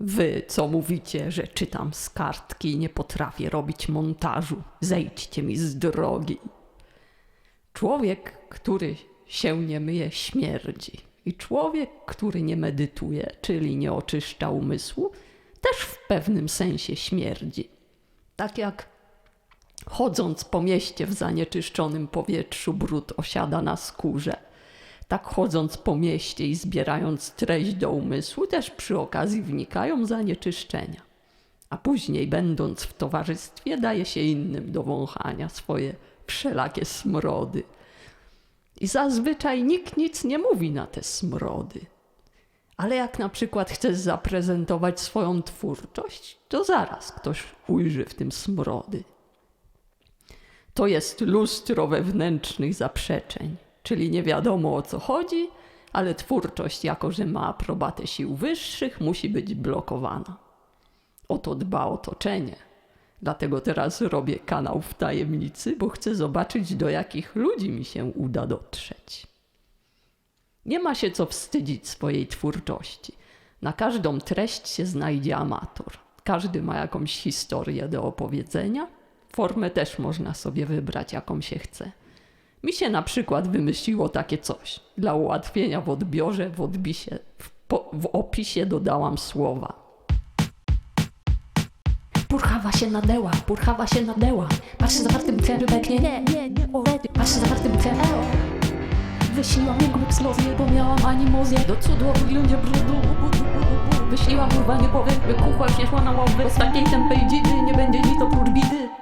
Wy, co mówicie, że czytam z kartki i nie potrafię robić montażu, zejdźcie mi z drogi. Człowiek, który się nie myje, śmierdzi. I człowiek, który nie medytuje, czyli nie oczyszcza umysłu, też w pewnym sensie śmierdzi. Tak jak chodząc po mieście w zanieczyszczonym powietrzu, brud osiada na skórze. Tak chodząc po mieście i zbierając treść do umysłu, też przy okazji wnikają zanieczyszczenia. A później, będąc w towarzystwie, daje się innym do wąchania swoje wszelakie smrody. I zazwyczaj nikt nic nie mówi na te smrody. Ale jak na przykład chcesz zaprezentować swoją twórczość, to zaraz ktoś ujrzy w tym smrody. To jest lustro wewnętrznych zaprzeczeń, czyli nie wiadomo o co chodzi, ale twórczość, jako że ma aprobatę sił wyższych, musi być blokowana. O to dba otoczenie. Dlatego teraz robię kanał w tajemnicy, bo chcę zobaczyć, do jakich ludzi mi się uda dotrzeć. Nie ma się co wstydzić swojej twórczości. Na każdą treść się znajdzie amator. Każdy ma jakąś historię do opowiedzenia. Formę też można sobie wybrać, jaką się chce. Mi się na przykład wymyśliło takie coś. Dla ułatwienia w odbiorze, w, odbisie, w, po, w opisie dodałam słowa. Purchawa się nadeła, purchawa się nadeła. Patrzy zawartym tłem rybek, nie, nie, nie, nie, orety. Patrzy zawartym tłem, eo. Wyśniłam jego eksplozję, bo miałam animozję do cudu o wyglądzie brudu. Wyśniłam urwanie by kuchła wzięła na. Z takiej tępej dzidy nie będzie nic oprócz bidy.